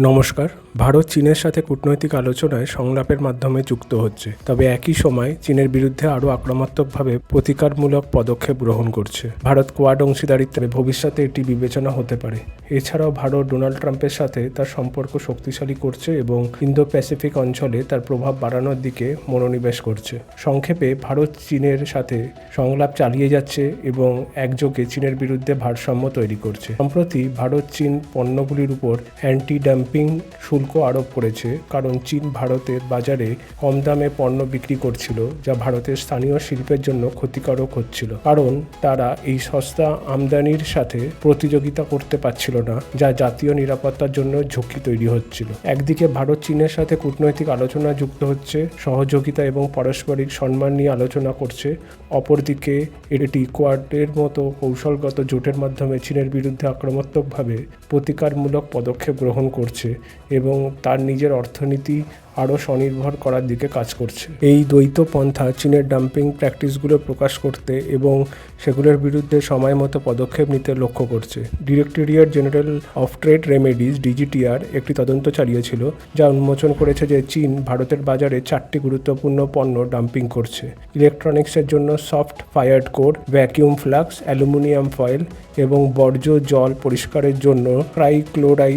নমস্কার। ভারত চীনের সাথে কূটনৈতিক আলোচনায় সংলাপের মাধ্যমে যুক্ত হচ্ছে। তবে একই সময় চীনের বিরুদ্ধে আরও আক্রমণাত্মকভাবে প্রতিকারমূলক পদক্ষেপ গ্রহণ করছে। ভারত কোয়াড অংশীদারিত্বে ভবিষ্যতে এটি বিবেচনা হতে পারে। এছাড়াও ভারত ডোনাল্ড ট্রাম্পের সাথে তার সম্পর্ক শক্তিশালী করছে এবং ইন্দো প্যাসিফিক অঞ্চলে তার প্রভাব বাড়ানোর দিকে মনোনিবেশ করছে। সংক্ষেপে, ভারত চীনের সাথে সংলাপ চালিয়ে যাচ্ছে এবং একযোগে চীনের বিরুদ্ধে ভারসাম্য তৈরি করছে। সম্প্রতি ভারত চীন পণ্যগুলির উপর অ্যান্টি ডাম্পিং শুল্ক আরোপ করেছে, কারণ চীন ভারতের বাজারে কম দামে পণ্য বিক্রি করছিল, যা ভারতের স্থানীয় শিল্পের জন্য ক্ষতিকারক হচ্ছিল। কারণ তারা এই সস্তা আমদানির সাথে প্রতিযোগিতা করতে পারছিল না, যা জাতীয় নিরাপত্তার জন্য ঝুঁকি তৈরি হচ্ছিল। একদিকে ভারত চীনের সাথে কূটনৈতিক আলোচনা যুক্ত হচ্ছে, সহযোগিতা এবং পারস্পরিক সম্মান নিয়ে আলোচনা করছে, অপরদিকে এটি কোয়াডের মতো কৌশলগত জোটের মাধ্যমে চীনের বিরুদ্ধে আক্রমণাত্মকভাবে প্রতিকারমূলক পদক্ষেপ গ্রহণ করছে। এবং তার নিজের অর্থনীতি আরও স্বনির্ভর করার দিকে কাজ করছে। এই দ্বৈত পন্থা চীনের ডাম্পিং প্র্যাকটিসগুলো প্রকাশ করতে এবং সেগুলোর বিরুদ্ধে সময় মতো পদক্ষেপ নিতে লক্ষ্য করছে। Directorate general of trade remedies DGTR একটি তদন্ত চালিয়েছিল, যা উন্মোচন করেছে যে চীন ভারতের বাজারে চারটি গুরুত্বপূর্ণ পণ্য ডাম্পিং করছে। ইলেকট্রনিক্সের জন্য soft fired code vacuum flux aluminium foil এবং বর্জ্য জল পরিষ্কারের জন্য ট্রাইক্লোরাই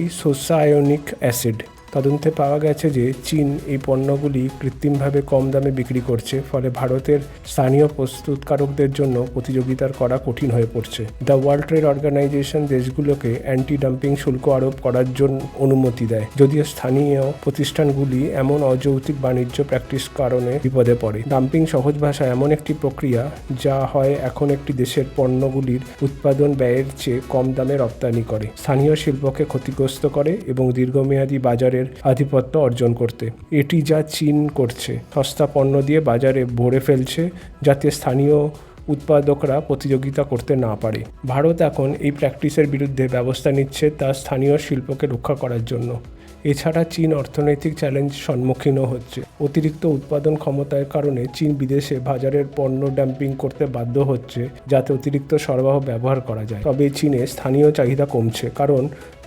acid. তদন্তে পাওয়া গেছে যে চীন এই পণ্যগুলি কৃত্রিমভাবে কম দামে বিক্রি করছে, ফলে ভারতের স্থানীয় প্রস্তুতকারকদের জন্য প্রতিযোগিতার করা কঠিন হয়ে পড়ছে। দ্য ওয়ার্ল্ড ট্রেড অর্গানাইজেশন দেশগুলোকে অ্যান্টি ডাম্পিং শুল্ক আরোপ করার জন্য অনুমতি দেয়, যদিও স্থানীয় প্রতিষ্ঠানগুলি এমন অযৌক্তিক বাণিজ্য প্র্যাকটিস কারণে বিপদে পড়ে। ডাম্পিং সহজ ভাষা এমন একটি প্রক্রিয়া যা হয় এখন একটি দেশের পণ্যগুলির উৎপাদন ব্যয়ের চেয়ে কম দামে রপ্তানি করে। স্থানীয় শিল্পকে ক্ষতিগ্রস্ত করে এবং দীর্ঘমেয়াদী বাজারের আধিপত্য অর্জন করতে। এটি যা চীন করছে, সস্তা পণ্য দিয়ে বাজারে ভরে ফেলছে যাতে স্থানীয় উৎপাদকরা প্রতিযোগিতা করতে না পারে। ভারত এখন এই প্র্যাকটিসের বিরুদ্ধে ব্যবস্থা নিচ্ছে তার স্থানীয় শিল্পকে রক্ষা করার জন্য। এছাড়া চীন অর্থনৈতিক চ্যালেঞ্জ সম্মুখীনও হচ্ছে। অতিরিক্ত উৎপাদন ক্ষমতার কারণে চীন বিদেশে বাজারের পণ্য ড্যাম্পিং করতে বাধ্য হচ্ছে যাতে অতিরিক্ত সরবরাহ ব্যবহার করা যায়। তবে চীনে স্থানীয় চাহিদা কমছে, কারণ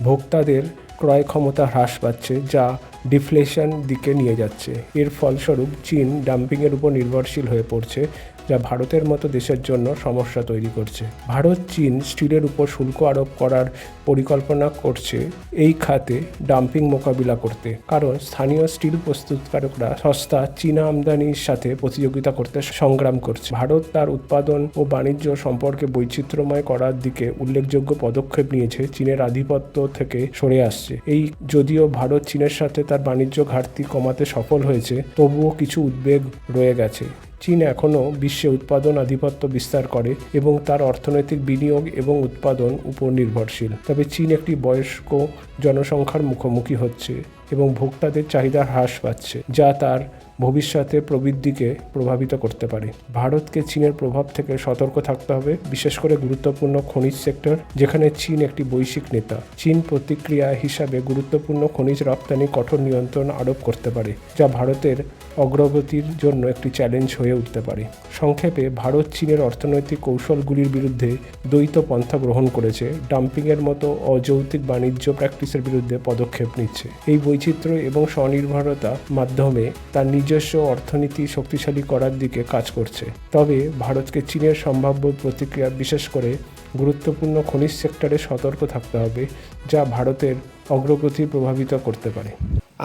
ভোক্তাদের ক্রয় ক্ষমতা হ্রাস পাচ্ছে, যা ডিফ্লেশন দিকে নিয়ে যাচ্ছে। এর ফলস্বরূপ চীন ডাম্পিংয়ের উপর নির্ভরশীল হয়ে পড়ছে, যা ভারতের মতো দেশের জন্য সমস্যা তৈরি করছে। ভারত, চীন স্টিলের উপর শুল্ক আরোপ করার পরিকল্পনা করছে এই খাতে ডাম্পিং মোকাবিলা করতে। কারণ স্থানীয় স্টিল প্রস্তুতকারকরা সস্তা চীনা আমদানির সাথে প্রতিযোগিতা করতে সংগ্রাম করছে। ভারত তার উৎপাদন ও বাণিজ্য সম্পর্কে বৈচিত্র্যময় করার দিকে উল্লেখযোগ্য পদক্ষেপ নিয়েছে, চীনের আধিপত্য থেকে সরে আসছে। এই যদিও ভারত চীনের সাথে তার বাণিজ্য ঘাটতি কমাতে সফল হয়েছে, তবুও কিছু উদ্বেগ রয়ে গেছে। চীন এখনও বিশ্বে উৎপাদন আধিপত্য বিস্তার করে এবং তার অর্থনৈতিক বিনিয়োগ এবং উৎপাদন উপর নির্ভরশীল। তবে চীন একটি বয়স্ক জনসংখ্যার মুখোমুখি হচ্ছে। এবং ভোক্তাদের চাহিদা হ্রাস পাচ্ছে, যা তার ভবিষ্যতে প্রবৃদ্ধিকে প্রভাবিত করতে পারে। ভারতকে চীনের প্রভাব থেকে সতর্ক থাকতে হবে, বিশেষ করে গুরুত্বপূর্ণ খনিজ সেক্টর, যেখানে চীন একটি বৈশ্বিক নেতা। চীন প্রতিক্রিয়া হিসাবে গুরুত্বপূর্ণ খনিজ রপ্তানি কঠোর নিয়ন্ত্রণ আরোপ করতে পারে, যা ভারতের অগ্রগতির জন্য একটি চ্যালেঞ্জ হয়ে উঠতে পারে। সংক্ষেপে, ভারত চীনের অর্থনৈতিক কৌশলগুলির বিরুদ্ধে দ্বৈত পন্থা গ্রহণ করেছে, ডাম্পিংয়ের মতো অযৌক্তিক বাণিজ্য প্র্যাকটিসের বিরুদ্ধে পদক্ষেপ নিচ্ছে। এই বৈচিত্র্য এবং স্বনির্ভরতা মাধ্যমে তার নিজস্ব অর্থনীতি শক্তিশালী করার দিকে কাজ করছে। তবে ভারতকে চীনের সম্ভাব্য প্রতিক্রিয়া বিশেষ করে গুরুত্বপূর্ণ খনিজ সেক্টরে সতর্ক থাকতে হবে, যা ভারতের অগ্রগতি প্রভাবিত করতে পারে।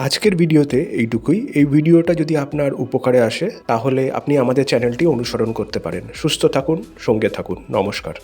আজকের ভিডিওতে এইটুকুই। এই ভিডিওটা যদি আপনার উপকারে আসে, তাহলে আপনি আমাদের চ্যানেলটি অনুসরণ করতে পারেন। সুস্থ থাকুন, সঙ্গে থাকুন। নমস্কার।